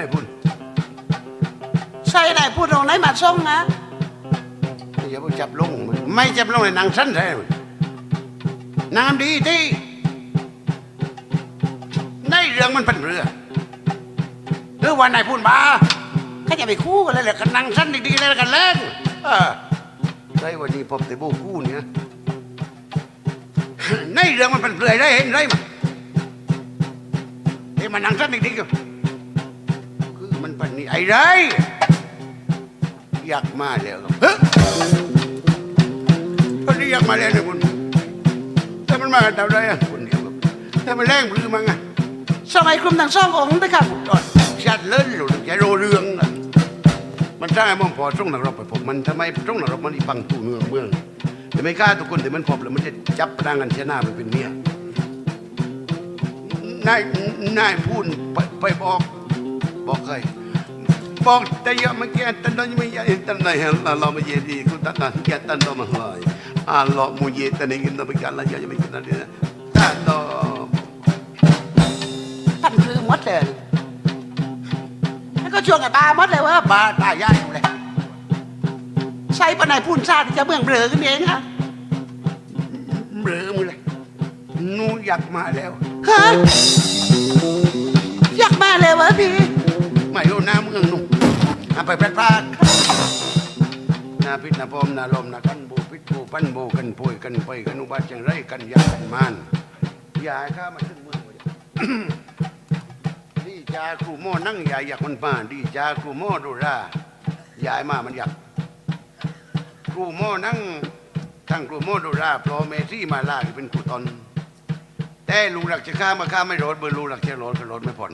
ได้พูดใช่ได้พูดตรงไหนมาส่งนะอย่าไปจับลงมันไม่จับลงเลยนางสั้นใช่ไหมนางดีที่ในเรื่องมันเป็นเรือหรือว่านายพูดมาก็จะไปคู่กันเลยแหละกันนางสั้นดีๆเลยกันเล่นเออได้วันนี้พบแต่โบคู่เนี่ยในเรื่องมันเป็นเรือได้เห็นไรมั้ยเฮ้ยมันนางสั้นดีๆ ก็คือมันเป็นนี่ไอ้ไรอยากมาแล้วครับเฮ้ยคนนี้อยากมาเล่นนะคุณแต่มันมากันทำไรอะคนเดียวกับแต่มันแรงมือมั้งอะสมัยกลุ่มทั้งสององค์ไปค่ะตอนชัดเล่นหลุดแกโรเรืองอะมันสร้างไอ้มองพอตรงหนักรบไปผมมันทำไมตรงหนักรบมันอีปังตู้เมืองเมืองแต่ไม่กล้าทุกคนแต่มันพบแล้วมันจะจับประดังกันเชยหน้าไปเป็นเมียนายนายพูดไปไปบอกบอกใคร บอกแต่ยังไม่แก่ตันนไม่ยังตันไหนฮะเราไม่เยดีกูตันนั้นแก่ตันตัวมาเลยอ่าเรามุเยตันนี้กินตัวไปกันแล้วยังไม่กินอะไรนะตันตัวท่านคือหมดเลยแล้วก็ชวนกับตาหมดเลยว่าบาตายายอยู่เลยใช่ปะนายพูนชาติจะเมืองเบลอกันเองฮะเบลอมือเลยนูอยากมาแล้วฮะอยากมาเลยวะพี่ มาอยู่หน้าเมืองนุ่เอาไปแพร่พลาดหน้าพิษหน้าพรมหน้าลมหน้ากันบูพิษบูปั้นบูกันป่วยกันไปกันอุบัติจังไรกันยากันมานยาข้ามาถึงเมืองเลยดีจาครูโม่นั่งยายอยากมันป่าดีจาครูโม่ดูรายายมามันอยากครูโม่นั่งทั้งครูโม่ดูราเพราะเมซี่มาลาที่เป็นครูตอนแต่ลุงหลักจะข้ามมาข้ามไม่รถเบอร์ลุงหลักจะรถก็รถไม่ผ่อน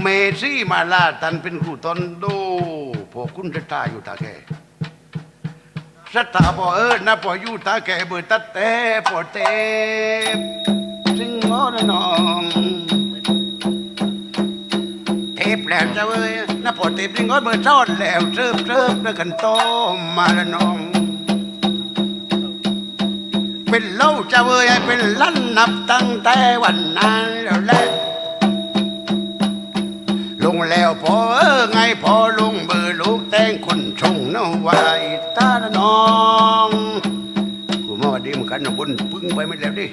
เมซี่มาลาตันเป็นครูตอนดูพอคุณจะตาอยู่ตาแกสตาพอเออนะพออยู่ตาแกเบอร์ตัดแต่พอเตสิงโง่นะน้องเทปแล้วเจ้าเอ้ยน้าปวดเทปลิงก็เบอร์ซ่อนแล้วเสิร์ฟเสิร์ฟด้วยกันโตมาละน้องเป็นเล่าเจ้าเอ้ยเป็นลั่นนับตั้งแต่วันนั้นแล้วแหละล งแล้วพอเออไงพอลงเบอร์ลูกแต่งคนชงเนาไว้ตาละน้องกูมาว่าดีเหมือนกันนะบนพึ่งไปไม่แล้วดิ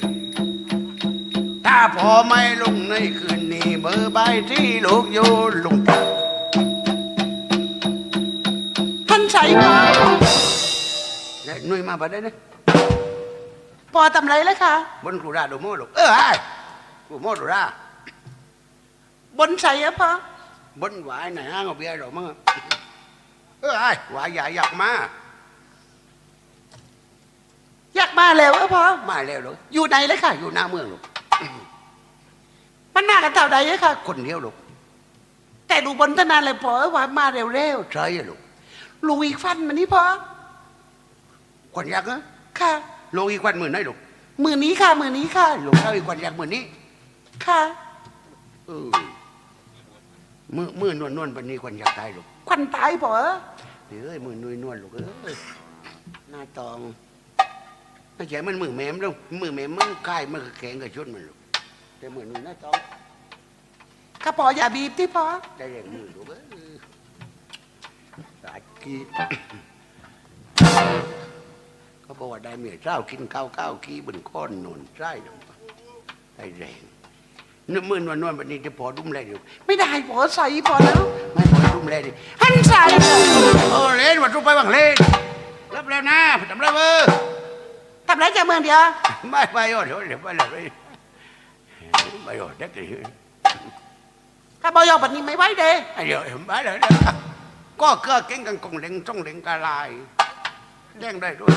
ถ้าพอไม่ลงในคืนนี้เบอร์ใบที่ลูกโยนลงตาท่านใช่พอและหนุ่ยมาบัดได้นะพอทำไรเลยค่ะ บนครูราโดโมลูกเออไอ้ครูโมดูราบนใส่อะพอ บนหวายไหนห้างเอาเบียร์หรอกมั้งเออไอ้หวายใหญ่อยากมาอยากมาแล้วอะพอมาแล้วลูกอยู่ไหนเลยค่ะ อยู่หน้าเมืองลูกมันมากันเท่าใดอะค่ะคนเดียวลูกแต่ดูบนทนานเลยพอว่ามาเร็วใช่ลูกๆลูกอีกฟันมันนี่พอควันยักษ์นะค่ะลูกอีกควันหมื่นได้ลูกมือนี้ค่ะมือนี้ค่ะลูกเท่าอีกควันยักษ์หมื่นนี้ค่ะเออ มือมือนวลนวลปันนี้ควันยักษ์ตายลูกควันตายพอเดี๋ยวเอ้ยมือนวลนวลลูกเอ้ยหน้าตองไม่ใช่มันมือแหมมลูกมือแหมมมันใกล้มันก็แข็งกับชุดมันลูกแต่มือนุ่นหน้าตองข้าพออย่าบีบที่พอได้แรงมือลูกเอ้ยตายกี้เขาบอกว่าได้เมียเจ้ากินข้าวข้าวขี้บนก้อนนนใช่หรือเปล่าได้แรง นึกมือนวลนวลแบบนี้จะพอดุ้มแรงอยู่ไม่ได้พอใส่พอแล้ว ไม่พอดุ้มแรงดิหันใส่โอ้เล่นว่าทุกไปบังเล่นรับแล้วนะทำไรเว้ยทำไรจะเมืองเดียวไม่ไปโอ้เดี๋ยวเดี๋ยวไปเลยไปไปโอ้เด็กเลยข้าพอยอแบบนี้ไม่ไหวเด้เดี๋ยวไปเลยเดี๋ยวก็เกือเก่งกันกงเล็งจ้องเล็งกะลายแดงได้ด้วย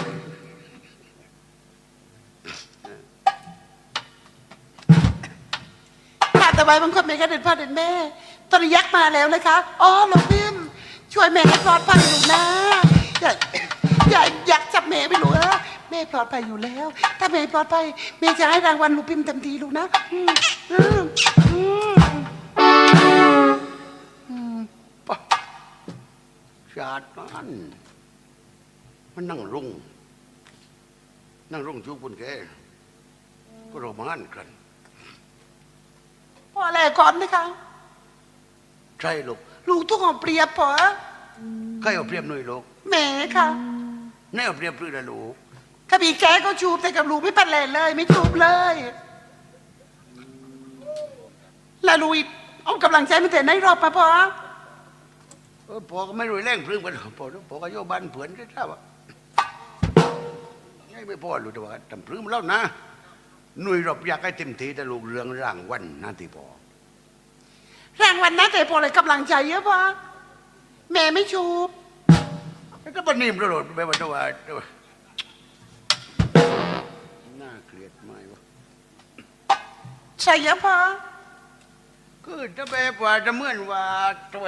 แต่ไว้บางคนไม่กระเด็นพ่อเด็นแม่ตอนนี้ยักษ์มาแล้วนะคะอ๋อหลวงพิมช่วยแม่ให้ปลอดภัยลูกนะอย่าอย่ายากจับแม่ไปลูกนะแม่ปลอดภัยอยู่แล้ว ถ้าแม่ปลอดภัยแม่จะให้รางวัลลูกพิมเต็มทีลูกนะอืมอืมอืมชาตินั้นมันนั่งรุ่ง นั่งรุ่งชุกบุญแกก็เรามานกัน ออะไรก่อนนะคะใจใช่ลูกลูกต้องเอาเปรียบพอใครเอาเปรียบหน่อยลูกแม่ค่ะแน่เอาเปรียบพื้นละลูกกระบี่แกก็ชูบแต่กับลูกไม่ปันแลเลย ไม่ชูบเลยแล้วลูกเอากำลังใจมาแต่ในรอบมาพอเออพอก็ไม่รู้แรงพื้นกันพอพอก็โยบ้านเผือนได้ทราบว่าไงไม่พอรู้แต่ว่าทำพื้นแล้วนะ หน่วยรบอยากให้เต็มที่แต่ลูกเรื่องร่างวันนั่นที่พอรางวัลนะแต่พอเลยกำลังใจเยอะพอแม่ไม่ชูบแล้วก็ปนิ่มตลอดไปว่าตัวตัวน่าเกลียดไหมวะใช่เยอะพอคือจะแบบว่าจะเหมือนว่าตัว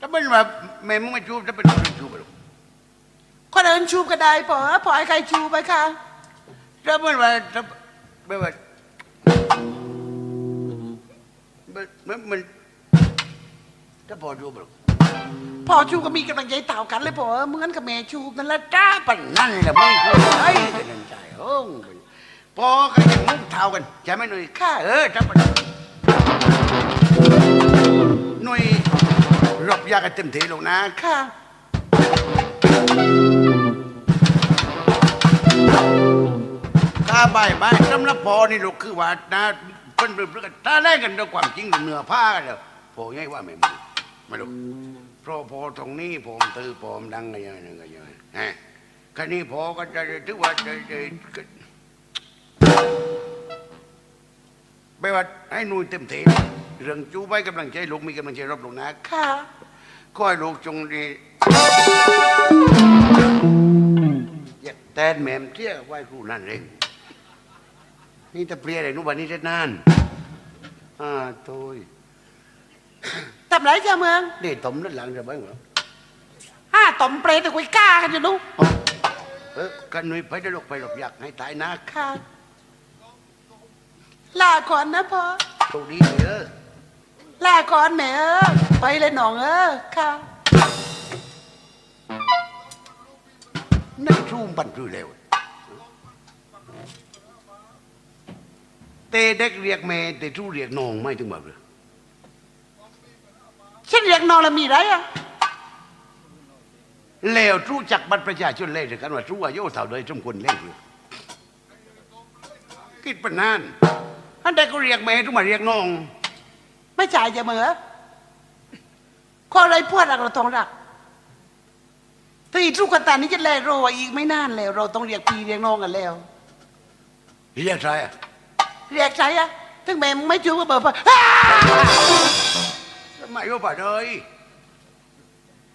จะเหมือนว่าแม่มึงไม่จูบจะเป็นคนจูบไปหรอกคนอื่นชูบก็ได้พอพอให้ใครชูบไปค่ะ จะเมือนว่าจะแบบว่ามันมันจะพอจูบไปหรอกพอชูบก็มีกำลังใจเต่ากันเลยพอเหมือนกับแม่ชูบนั่นแหละจ้าปันนั่นแหละไม่ควรไอ้กันนั่นใจโอ้งพอก็ยังมุ่งเท้ากันใช่ไหมหนุ่ยข้าเออจะมันหนุ่ยรบยากันเต็มที่ลงนะค่ะ ข้าใบใบสำหรับพอนี่ลูกคือว่านะเพิ่นเพิ่นกันถ้าได้กันด้วยความจริงเนื้อผ้ากันเด้อพอไงว่าไม่มึงไม่รู้เพราะพอตรงนี้ผมตื้อผมดังอะไรอย่างเงี้ยอย่างเงี้ยฮะคันนี้พอก็จะถือว่าจะจะไม่ว่าให้นุ่ยเต็มที่เรื่องจู้ใบกำลังใจลูกมีกำลังใจรบลูกนะค่ะขอให้ลูกจงดีอย่แตนแหม่มเที่ยไหว้ครูนั่นเอง นี่จะเปลี่ยนอะไรนู้นวันนี้จะนานอ่าโต้ยทำไรเจ้าเมืองเด็ดตมนั่นหลังจะบ้างเหรอห้าต่อมเปรตแต่กุยกล้ากันอยู่นู้นอ๋อเออกันหนุ่ยไปได้ลูกไปหลบอยากให้ตายนะค่ะลาก่อนนะพ่อโชคดีเลยเออลาก่อนแม่เออไปเลยหนองเออค่ะในทุ่มบันคือเร็ว เตเด็กเรียกแม่เตทูเรียกน้องไม่ถึงแบบเลยฉันเรียกน้องแล้วมีไรอะแล้วรู้จักบัตรประชาชนเล่นกันว่ารู้อายุเท่าใดสมควรเล่นหรือคิดปานนั้นอันใดก็เรียกแม่ทุกมาเรียกน้อง ไม่จ่ายจะเหมือขออะไรพวดรักเราต้องรักตีทุกกันตานี้จะแลโรอีกไม่นานแล้ว เราต้องเรียกพี่เรียกน้องกันแล้วเรียกใครอะ เรียกใช่อะถึงแม่มึงไม่จูบก็เบิดไปอ้าทำไมว่าป่าเลย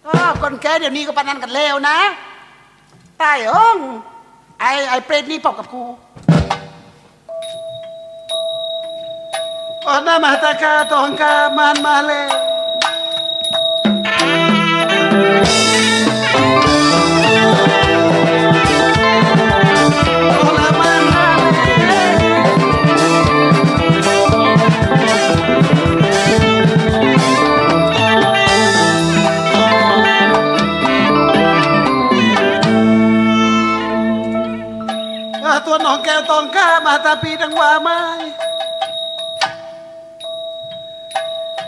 อ้าวคนแก่เดี๋ยวนี้ก็ปานนันกันแล้วนะตายอ้องไอ้ไอ้เปรตนี่ปอกกับกูอ๋อนามาตากาตองกามันมาเลย องกาตาปีดังว่าไม้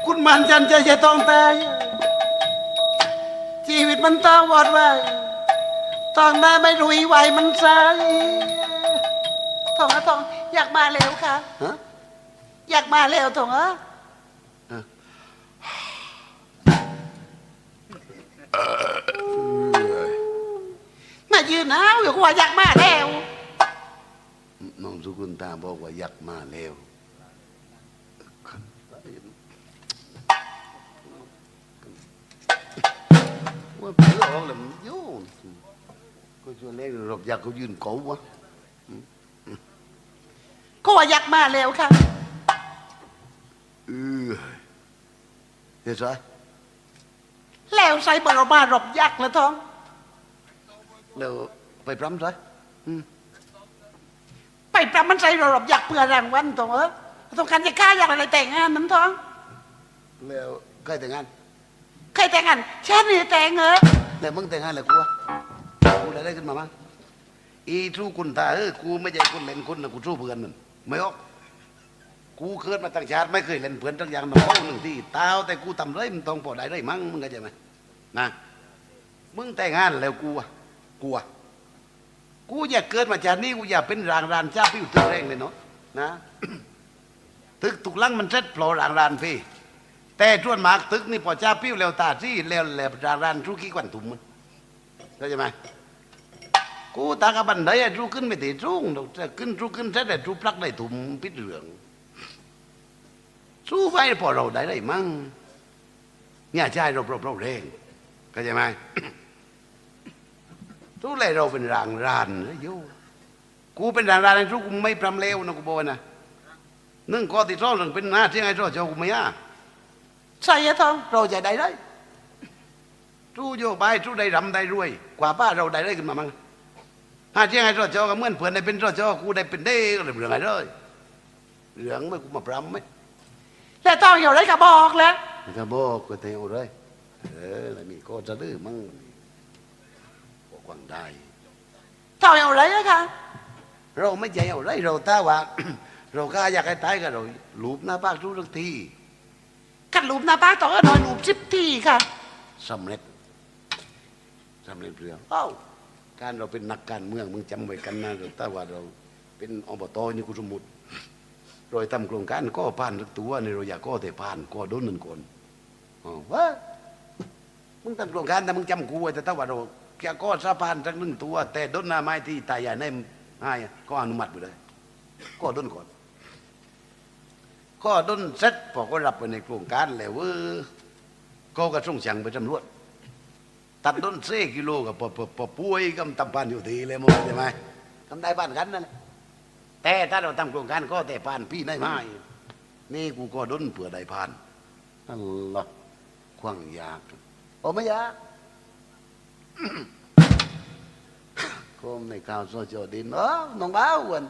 คุณมันจันใจจะต้องตายชีวิตมันต้องวอดไว้ต้องมาไม่รุยไหวมันใสทองอะทองอยากมาเร็วค่ะ ฮะอยากมาเร็วทองอะมายืนเอาอยู่กว่าอยากมาแล้ว น้องสุกุลตาบอกว่าอยากมาแล้วว่าเพื่อออกแล้วมันโยนก็ชวนเล่นรบอยากเขายืนเกาวะก็ว่าอยากมาแล้วค่ะเออเดี๋ยวสิแล้วใส่เบอร์มารบยักษ์แล้วท้องเดี๋ยวไปพร้ำสิอืม ไปปรับมันใส่รบยักษ์เพื่อรางวัลท้องเออต้องการจะกล้าอยากอะไรแต่งงานน้ำท้องแล้วใกล้แต่งงานใครแต่งงานฉันนี่แต่งเออแล้วมึงแต่งงานแล้วกูวะกูอะไรขึ้นมามั้งอีทูคุณตาเออกูไม่ใช่คนเล่นคนนะกูสู้เพื่อนมันไม่ออกกูเกิดมาตั้งชาติไม่เคยเล่นเพื่อนตั้งอย่างน้องหนึ่งที่เต้าแต่กูทำไรมึงต้องพอได้ได้มั้งมึงเข้าใจไหมนะมึงแต่งงานแล้วกูอะกูอะ กูอยากเกิดมาจากนี้กูอยากเป็นรางรานเจ้าพิวตึกแรงเลยเนาะนะตึกตุกลังมันเซ็ตโผล่รางรานพี่ แต่ทวนมากตึกนี่พอเจ้าพิวแล้วตาที่แล้วแล้วรางรานทุกี้กวันถุมมันเข้าใจไหมกูตากบันไดอะรูขึ้นไม่ติดรุ่งจะขึ้นรูขึ้นเสร็จแต่รูปลักได้ถุมปิดเหลืองสู้ไปพอเราได้ได้มั่งเนี่ยใช่เราเราเราเร่งเข้าใจไหม ทุกเลยเราเป็นรางรานนะโยกูเป็นรางรานไอ้ทุกกูไม่พรำเลวนะกูบอกนะนึ่งข้อติดร้อนหนึ่งเป็นหน้าที่ไอ้ร้อนเจ้ากูไม่ยากใช่อะทองเราจะได้ได้ทู้โยบายทู้ได้รำได้รวย กว่าป้าเราได้ได้ขึ้นมามั้งหาที่ไอ้ร้อนเจ้าก็เหมือนเพื่อนได้เป็นร้อนเจ้ากูได้เป็นเด้ก็เลยเรื่องอะไรเลยเรื่องไม่กูมาพรำไหมแล้วทองอยู่ไรก็บอกแล้วมันก็บอกกูเตเอาเลยเออแล้วมีก็จะดื้อมั่งบอ กกวางได้ทองอยู่ไรอะคะเราไม่ใจเอาไรเราถ้าว่า เราก็อยากให้ตายก็เราลูบหน้าปากทุกทีขัดหลุมหน้าป้าต้องเอาหน่อยหลุมสิบทีค่ะสำเร็จสำเร็จเรื่องเอ้าการเราเป็นนักการเมืองมึงจำไว้กันนะเราถ้าว่าเราเป็นอบตนี่กูสมมุติโดยทำโครงการก็ผ่านทุกตัวในเราอยากก็แต่ผ่านก็โดนหนึ่งคนอ๋อวะมึงทำโครงการแต่มึงจำกูไว้แต่ถ้าว่าเรา แค่ก็สะพานสักหนึ่งตัว แต่โดนหน้าไม้ที่ตายใหญ่ในให้ก็อนุมัติไปเลย ก็โดนก่อน ก็โดนเสร็จพอก็รับไปในโครงการแล้วเว้อก็กระส่งเสียงไปตำรวจตัดต้นเซกิโลกับปอปอปอป่วยก็ตำปานอยู่ทีเลยมั้งใช่ไหมทำได้บ้านกันนั่นแหละแต่ถ้าเราทำโครงการก็แต่ผ่านพี่ได้ไหมนี่กูก็ด้นเผื่อได้ผ่านนั่นละควางยากโอ้ไม่ยาก โคมในข่าวโซเชียลดินเออน้องบ้าววัน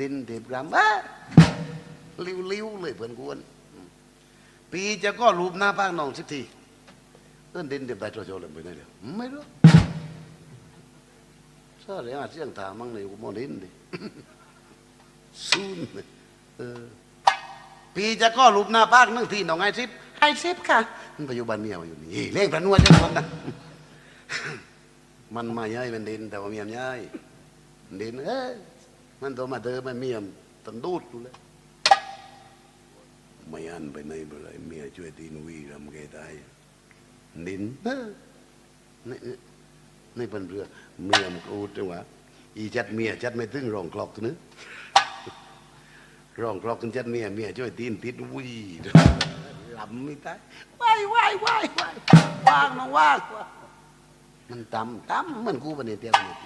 ดินถีบกรำเอ้ลิ้วๆเลยเพื่อนกวนปีจะก็รูปหน้าป้างน้องสิบทีเอิ้นดินเดี๋ยวไปโจโจเลยไปไหนเดี๋ยวไม่รู้ซาเรื่องอาเสียงถามมั่งในกูมองดินดิซูนเออปีจะก็รูปหน้าปากนั่งที่หนองไอซิ ปให้สิบค่ะ มันปัจจุบันเมียมาอยู่นี่เล่งประนวดจังคนนะมันมาย้ายมันดิน แต่ว่าเมียมย้ายดินเอ้ยมันตัวมาเดิมมันเมียมตันดูดอยู่เลยไม่อันไปไหนไปเลยเมียช่วยตีนวีรำเกตายนินเออนี่นี่นี่เป็นเรือเมียมกูจังหวะอีจัดเมียจัดไม่ถึงรองคลอกตัวนึงรองคลอกกันจัดเมียเมียช่วยตีนติดวี ลำไม่ตายว้ายว้ายว้ายว้ายว่างน้องว่างมันตำตำเหมันกูปะเนี่ยเตี้ยปะเนี่ย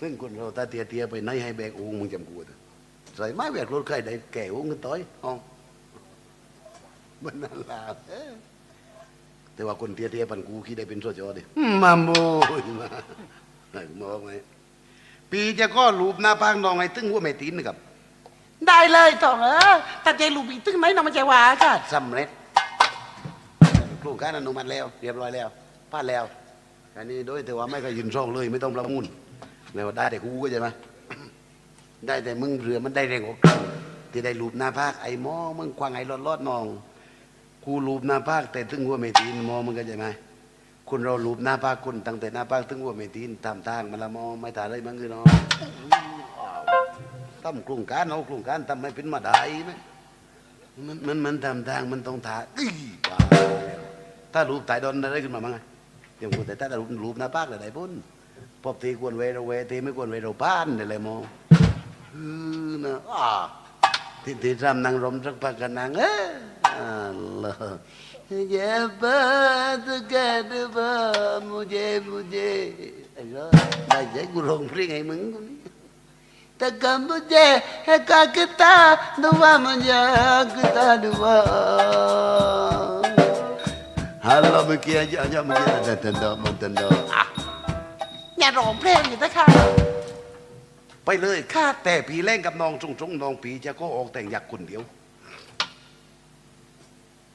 ซึ่งคนเราตาเตี้ยเตี้ยไปไหนให้แบกองค์มึงจำกูเถอะใส่ไม้แบกรถใครได้แก่องค์กันต้อยอ๋อมันน่าลาเอ้อแต่ว่าคนเตี้ยๆปันกูคิดได้เป็นสจดิมาโมยมาไหนมาบอกไหมปีจะก็รูปหน้าปางนองไอ้ตึ้งหัวไม่ตีนนะครับ ได้เลยทองเออแต่ใจลุมอีกตึ้งไหมน้องมันใจหวาค่ะสำเร็จโครงการอนุมัติแล้ว เรียบร้อยแล้วผ่านแล้วอันนี้โดยแต่ว่าไม่เคยยืนช่องเลย ไม่ต้องประมูลแล้วได้แต่กูก็ใช่ไหมได้แต่มึงเรือมันได้แรงกว่ากูที่ได้รูปหน้าภาคไอ้หมอมึงควางไอ้รอดรอดนองกูรูปหน้าภาคแต่ตึงหัวไม่ตีนหมอมึงก็ใช่ไหมคุณเราลูบหน้าปากคุณตั้งแต่หน้าปากถึงหัวเมตีนตามทางมันละมอไม่ตาเลยมันคือเนาะ ทำโครงการเอาโครงการทำไม่เป็นมาได้ไหมมันมันมันทำทางมันต้องถาอี้ว่าแล้วถ้ารูปตายโดนอะไรขึ้นมามั้งไงอย่างกูแต่ถ้ารูปรูปหน้าปากอะไรพุ่นพบตีควรเวเราเวตีไม่ควรเวเราบ้านอะไรมองเออนะอ่าที่ที่ทำนางรมสักพักกันนางเอออัลลอฮ์ ये बात कर बा मुझे मुझे अल्लाह भाई जय गुरु प्रिय है मंग तक मुझे है काकता दुआ मुझे काकता दुआ हल्ला में किया जा जा मुझे तंदा तंदा อย่าร้องเพลงอยู่นะคะ ไปเลยข้าแต่ผีเล่นกับน้องจงจงน้องผีจะก็ออกแต่งอยากคนเดียว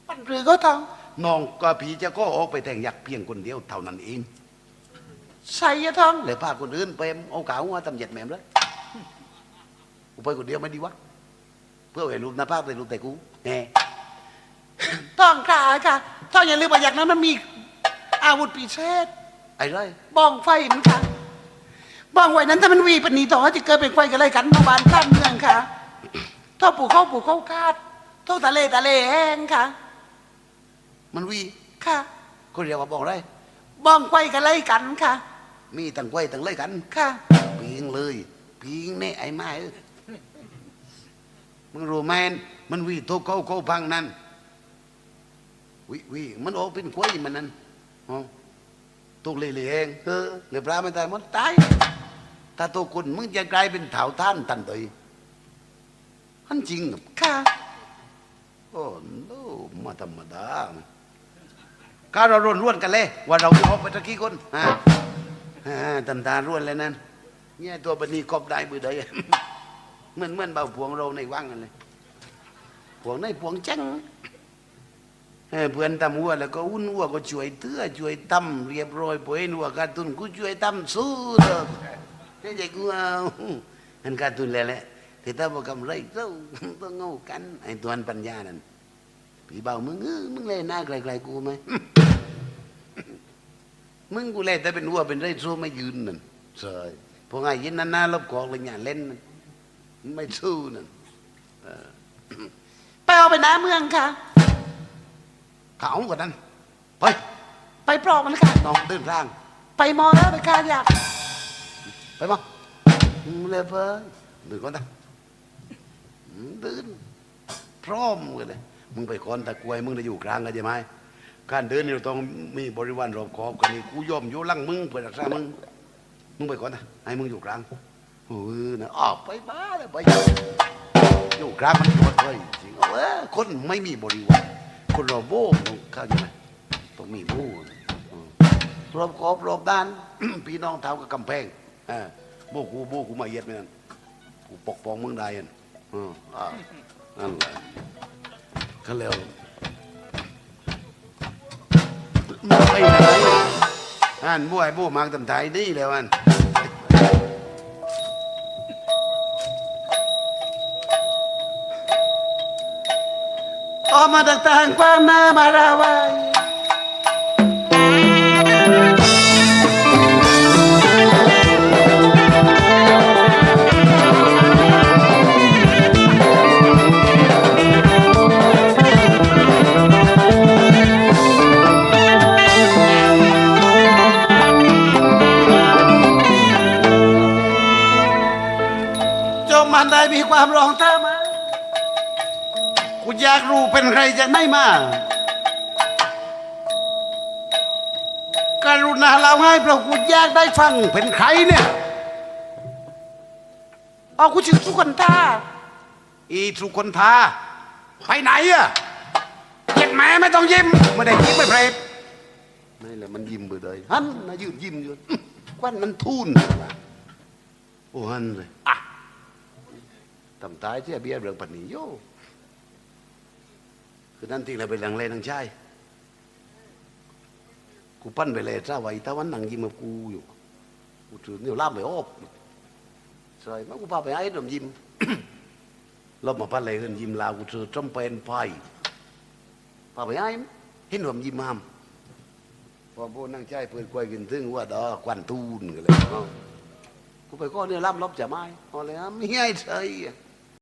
ปันหรือก็ทอง น้องก็ผีจะก็ออกไปแต่งอยากเพียงคนเดียวเท่านั้นเอง ใส่อะทอง เลยพาคนอื่นไปเอาเก่าว่าตำเหย็ดแม่มเลย กูไปคนเดียวไม่ดีวะเพื่อให้รูปหน้าภาคแต่รูปแต่กูแหมต้องค่ะค่ะต้องอย่าลืมว่าอย่างนั้นมันมีอาวุธปีเชษไอ้ไรบ้องไฟมันค่ะบ้องไฟนั้นถ้ามันวีปนีต่อจะเกิดเป็นไฟกันเลยกันเมื่อวานข้ามเมืองค่ะท่อปลูกเข้าปลูกเข้าคาดท่อทะเลทะเลแห้งค่ะ มันวีค่ะก็เรียกว่าบอกไรบ้องไฟกันเลยกันค่ะ มีตั้งไว้ตั้งเลยกันค่ะ ปีงเลยปีงเนี่ยไอ้ไม้เอ้ย มึงรู้ไหมมันวีโตเขาเขาพังนั่นวิวิมันออกเป็นกล้วยมันนั่นอ๋อตกเละๆเองเออเหลือปลาไม่ตายมันตายถ้าตัวคนมึงจะกลายเป็นเถาท่านตันเลยอันจริงกับค่ะโอ้โนมาธรรมดาก้าเราร่วนร่วนกันเลยว่าเราจะออกไปตะกี้คนฮะฮะตำตาร่วนเลยนั่นเนี่ยตัวบันนี้กอบได้บือใด เหมือนเหมือนเบาพวงเราในว่างกันเลยพวงในพวงจังเออเพื่อนตำหัวแล้วก็อุ่นหัวก็ช่วยเตื้อช่วยตำเรียบร้อยพอเห็นหัวการตุนกูช่วยตำสู้เด้อแค่ใจกูเอาอันการตุนแล้วแหละที่ถ้าบอกกำไรเจ้าต้องเงากันไอ้ตัวนั้นปัญญานั่นพี่เบามึงเออมึงเล่นหน้าไกลๆกูไหมมึงกูเล่นแต่เป็นหัวเป็นไรโซ่ไม่ยืนนั่นใช่พอไงยินนานๆลบกอกเลยเนี่ยเล่นนั่น ไม่สู้นั่นไปเอาไปน้าเมืองค่ะเขากว่านั้น ไป ไปปลอกมันค่ะน้องเดินทาง ไปมอแล้วไปค่ะอยาก ไปมั้งเลยไปเดินก่อนนะอืมเดินพร้อมกันเลยมึงไปก่อนตะกวยมึงจะอยู่กลางกันใช่ไหมการเดินนี่เราต้องมีบริวารรอบขอบกันนี่กูยอมอยู่หลังมึงเพื่อรักษามึงมึงไปก่อนนะให้มึงอยู่กลาง โอ้ยนะออกไปบ้าเลยไปอยู่กลางมันปลอดภัยจริงเอาเว้ยคนไม่มีบริวารคนเราโบ้เข้าใจไหมต้องมีโบ้อืมรอบขอบรอบด้าน พี่น้องเท้ากับกำแพงอ่าโบ้กูโบ้กูมาเย็ดไม่นั่นกูปกป้องมึงได้ยันอืมอ่านั่นแหละก็แล้วไม่ไหนอันบ้วยโบ้มากตำไทยนี่แล้วอัน ออกมา เป็นใครจากไหนมาการุณาเล่าให้เพราะกูอยากได้ฟังเป็นใครเนี่ยเอากูชื่อสุกันตาอีสุคนทาไปไหนอะเจ็ดแม่ไม่ต้องยิ้มไม่ได้ยิ้มไม่เพลดนี่แหละมันยิ้มไปเลยฮันนะยืนยิ้มอยู่ควันมันทุนโอ้ฮันเลยอะทำตายเที่ยเบี้ยเรื่องปันนี้โย คือนั่นที่เราไปหลังเลนังใช่กูปั้นไปเลยจ้าไว้ตาวันนังยิ้มกับกูอยู่กูถือเนี่ยล่ามไปโอบใช่มากูพาไปไอ้ดมยิ้มลบมาพันเลยเฮินยิ้มลาวกูเจอจำเป็นไพ่พาไปไอ้เห็นผมยิ้มมามพอโบนั่งใจเปิดกล้วยกินถึงว่าดอกควันตูนกันเลยกูไปก็เนี่ยล่ำลบจะไม้เอาเลยอะไม่ให้ใช่